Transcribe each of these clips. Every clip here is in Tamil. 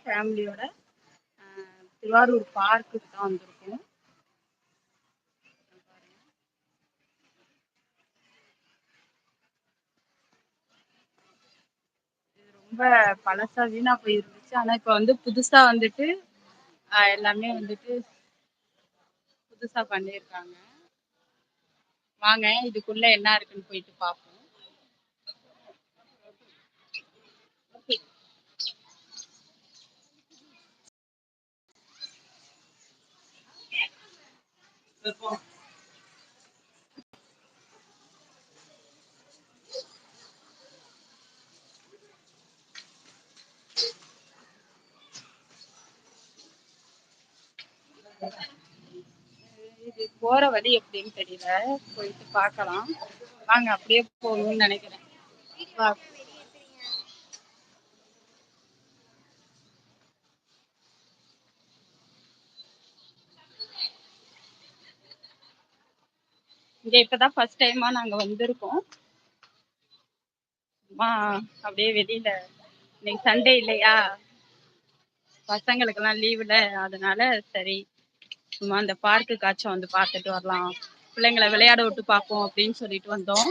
ஃபேமிலியோட திருவாரூர் பார்க்குக்கு தான் வந்திருக்கோம். ரொம்ப பழசா வீணா போயிருந்துச்சு. ஆனா இப்ப வந்து புதுசா வந்துட்டு எல்லாமே வந்துட்டு புதுசா பண்ணியிருக்காங்க. வாங்க இதுக்குள்ள என்ன இருக்குன்னு போயிட்டு பார்ப்போம் இது போற வழி எப்படின்னு தெரியல. போயிட்டு பார்க்கலாம். வாங்க அப்படியே போகணும்னு நினைக்கிறேன். இங்க இப்பதான் ஃபர்ஸ்ட் டைமா நாங்க வந்திருக்கோம். சும்மா அப்படியே வெளியில இன்னைக்கு சண்டே இல்லையா? பசங்களுக்கெல்லாம் லீவுல அதனால சரி சும்மா அந்த பார்க்குக்காச்சும் வந்து பார்த்துட்டு வரலாம். பிள்ளைங்களை விளையாட விட்டு பார்ப்போம் அப்படின்னு சொல்லிட்டு வந்தோம்.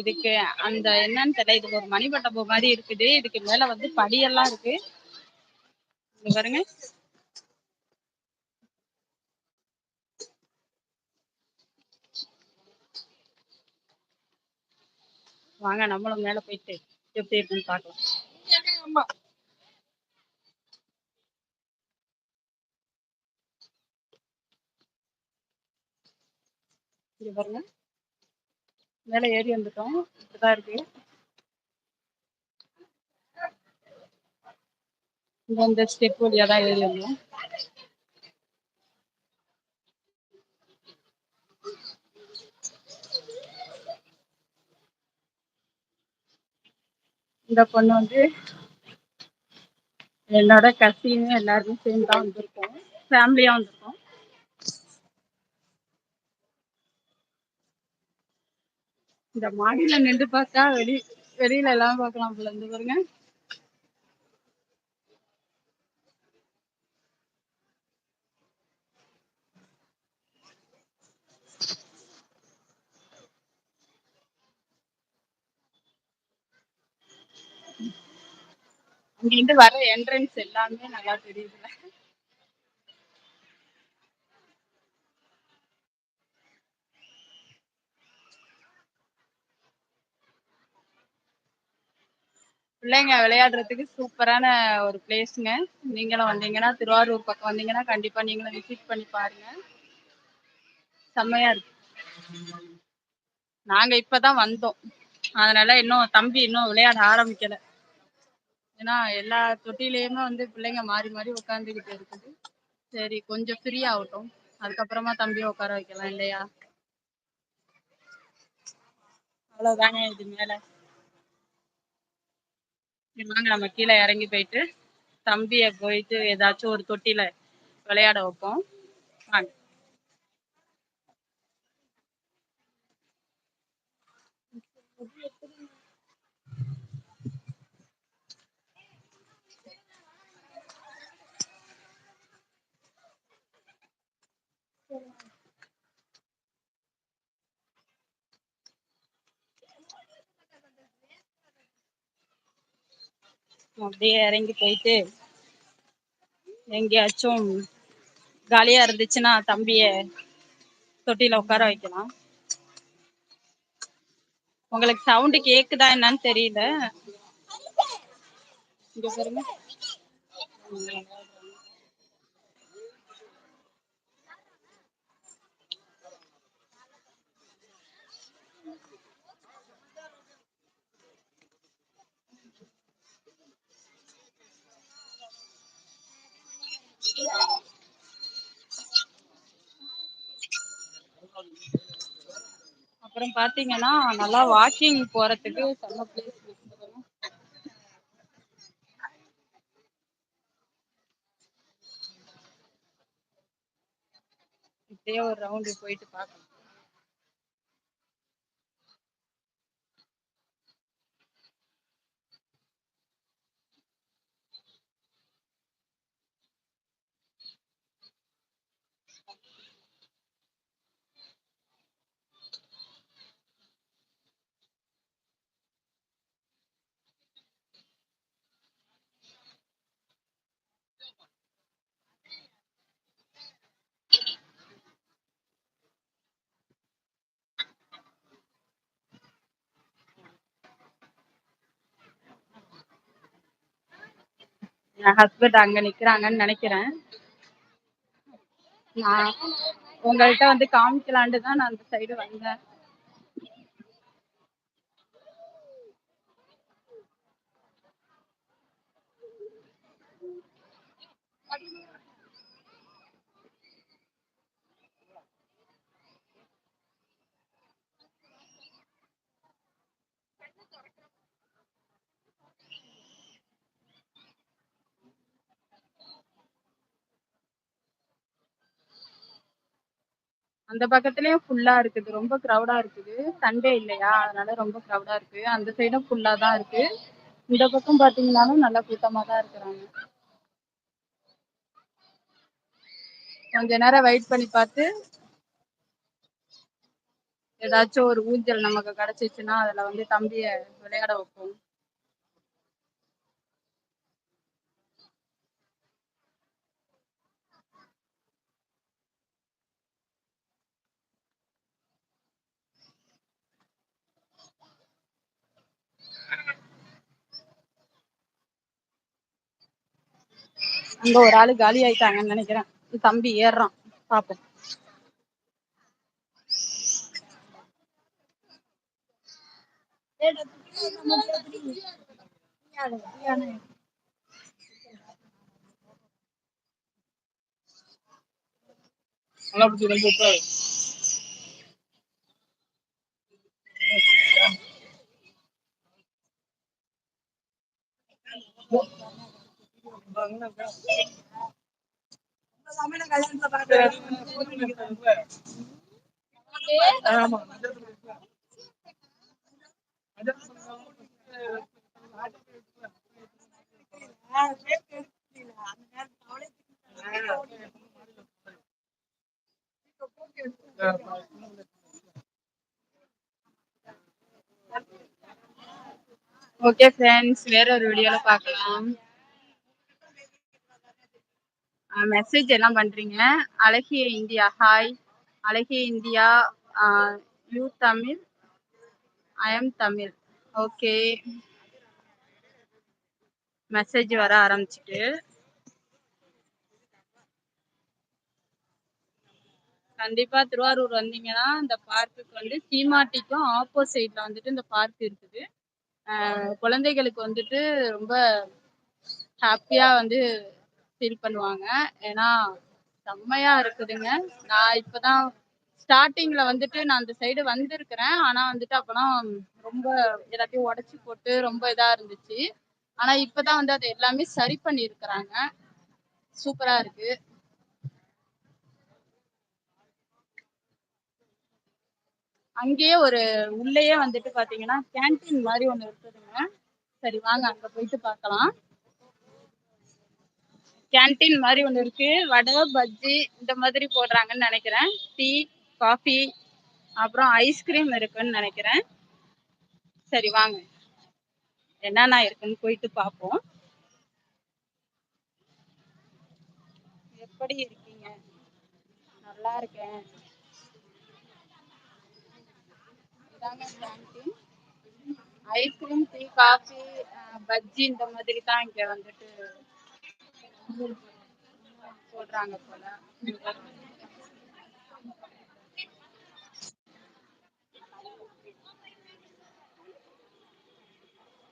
இதுக்கு அந்த என்னன்னு தெரியல இதுக்கு ஒரு மணிமண்டபம் மாதிரி இருக்குது. இதுக்கு மேல வந்து படியெல்லாம் இருக்கு. பாருங்க. வாங்க நம்மளும் மேல போயிட்டு எப்படி இருக்குன்னு பார்க்கலாம். இங்க பாருங்க. மேல ஏறி வந்துட்டோம். இப்படிதான் இருக்கு. இந்த ஸ்டெப் வழியா தான் ஏறி வந்தோம். இந்த பொண்ணு வந்து என்னோட கசின் எல்லாருமே சேர்ந்து தான் வந்திருக்கோம் ஃபேமிலியா வந்திருக்கோம். இந்த மாடியில நின்று பார்த்தா வெளி வெளியில எல்லாம் பார்க்கலாம் போல இருந்து பாருங்க. இங்கிருந்து வர என்ட்ரன்ஸ் எல்லாமே நல்லா தெரியுதுல பிள்ளைங்க விளையாடுறதுக்கு சூப்பரான ஒரு பிளேஸ்ங்க நீங்களும் வந்தீங்கன்னா திருவாரூர் பக்கம் வந்தீங்கன்னா கண்டிப்பா நீங்களும் விசிட் பண்ணி பாருங்க. செம்மையா இருக்கு. நாங்க இப்பதான் வந்தோம். அதனால இன்னும் தம்பி இன்னும் விளையாட ஆரம்பிக்கல. ஏன்னா எல்லா தொட்டிலையுமே வந்து பிள்ளைங்க மாறி மாறி உட்காந்துக்கிட்டு இருக்குது. சரி கொஞ்சம் ஃப்ரீ ஆகட்டும். அதுக்கப்புறமா தம்பியை உட்கார வைக்கலாம் இல்லையா? அவ்வளவுதானே இது மேல? வாங்க நம்ம கீழே இறங்கி போயிட்டு தம்பிய போயிட்டு ஏதாச்சும் ஒரு தொட்டில விளையாட வைப்போம். வாங்க. அப்படியே இறங்கி போயிட்டு எங்கேயாச்சும் காலியா இருந்துச்சுன்னா தம்பிய தொட்டில உட்கார வைக்கலாம். உங்களுக்கு சவுண்டு கேக்குதா என்னன்னு தெரியல. இங்க பாருங்க. அப்புறம் பாத்தீங்கன்னா நல்லா வாக்கிங் போறதுக்கு செம்ம பிளேஸ் இப்படியே ஒரு ரவுண்டு போயிட்டு பார்க்கலாம் என் ஹஸ்பண்ட் அங்க நிக்கிறாங்கன்னு நினைக்கிறேன். நான் உங்கள்கிட்ட வந்து காமிக்கலான்ட்டு தான் நான் அந்த சைடு வந்தேன். அந்த பக்கத்துலயும் ஃபுல்லா இருக்குது. ரொம்ப க்ரௌடா இருக்குது. சண்டே இல்லையா? அதனால ரொம்ப க்ரௌடா இருக்கு. அந்த சைடும் ஃபுல்லா தான் இருக்கு. இந்த பக்கம் பாத்தீங்கன்னாலும் நல்லா கூட்டமா தான் இருக்கிறாங்க. கொஞ்ச நேரம் வெயிட் பண்ணி பார்த்து ஏதாச்சும் ஒரு ஊஞ்சல் நமக்கு கிடைச்சிச்சுன்னா அதுல வந்து தம்பிய விளையாட வைப்போம். அங்க ஒரு ஆளு காலி ஆயிட்டாங்கன்னு நினைக்கிறேன். தம்பி ஏறுறான். பாப்போம். ஓகே ஃப்ரெண்ட்ஸ் வேற ஒரு வீடியோல பார்க்கலாம். மெசேஜ் எல்லாம் பண்றீங்க. அழகிய இந்தியா ஹாய் அழகிய India you Tamil I am Tamil. Okay message வர ஆரம்பிச்சிட்டு. கண்டிப்பா திருவாரூர் வந்தீங்கன்னா இந்த பார்க்குக்கு வந்து சீமாட்டிக்கும் ஆப்போசிட்ல வந்துட்டு இந்த பார்க் இருக்குது. குழந்தைகளுக்கு வந்துட்டு ரொம்ப ஹாப்பியா வந்து ஃபீல் பண்ணுவாங்க. ஏன்னா செம்மையா இருக்குதுங்க. நான் இப்பதான் ஸ்டார்டிங்ல வந்துட்டு நான் அந்த சைடு வந்திருக்கிறேன். ஆனா வந்துட்டு அப்பெல்லாம் ரொம்ப எல்லாத்தையும் உடச்சி போட்டு ரொம்ப இதா இருந்துச்சு. ஆனா இப்பதான் வந்து அதை எல்லாமே சரி பண்ணி இருக்கிறாங்க சூப்பரா இருக்கு. அங்கேயே ஒரு உள்ளேயே வந்துட்டு பாத்தீங்கன்னா கேன்டீன் மாதிரி ஒண்ணு இருக்குதுங்க. சரி வாங்க அங்க போயிட்டு பார்க்கலாம். கேன்டீன் மாதிரி ஒன்று இருக்கு. வடை பஜ்ஜி இந்த மாதிரி போடுறாங்கன்னு நினைக்கிறேன். டீ காஃபி அப்புறம் ஐஸ்கிரீம் இருக்குன்னு நினைக்கிறேன். சரி வாங்க. என்னென்ன இருக்குன்னு போயிட்டு பார்ப்போம். எப்படி இருக்கீங்க? நல்லா இருக்கேன். இதாங்க canteen ice cream tea coffee bajji இந்த மாதிரி தான் இங்க வந்துட்டு போடுறாங்க போல.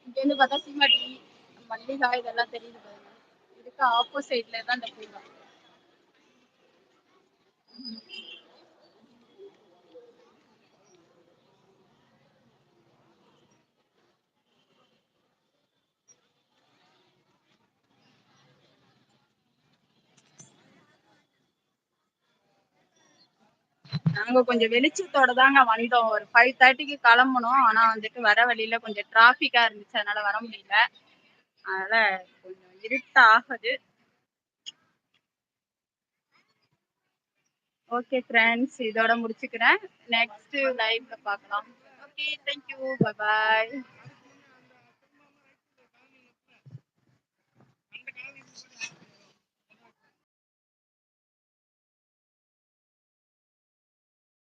இங்க இருந்து பார்த்தா சீமாட்டி மல்லிகா இதெல்லாம் தெரியுது பாருங்க. இதுக்கு ஆப்போசைட்ல தான் இந்த பூங்கா நாங்க கொஞ்சம் வெளிச்சத்தோட தாங்க வந்தோம். ஒரு ஃபைவ் தேர்ட்டிக்கு கிளம்பணும் ஆனா வந்துட்டு வர வழியில கொஞ்சம் டிராபிக்கா இருந்துச்சு. அதனால வர முடியல. அதனால கொஞ்சம் இருட்ட ஆகுது. ஓகே ஃப்ரெண்ட்ஸ் இதோட முடிச்சுக்கிறேன். நெக்ஸ்ட் லைவ்ல பார்க்கலாம். Okay thank you bye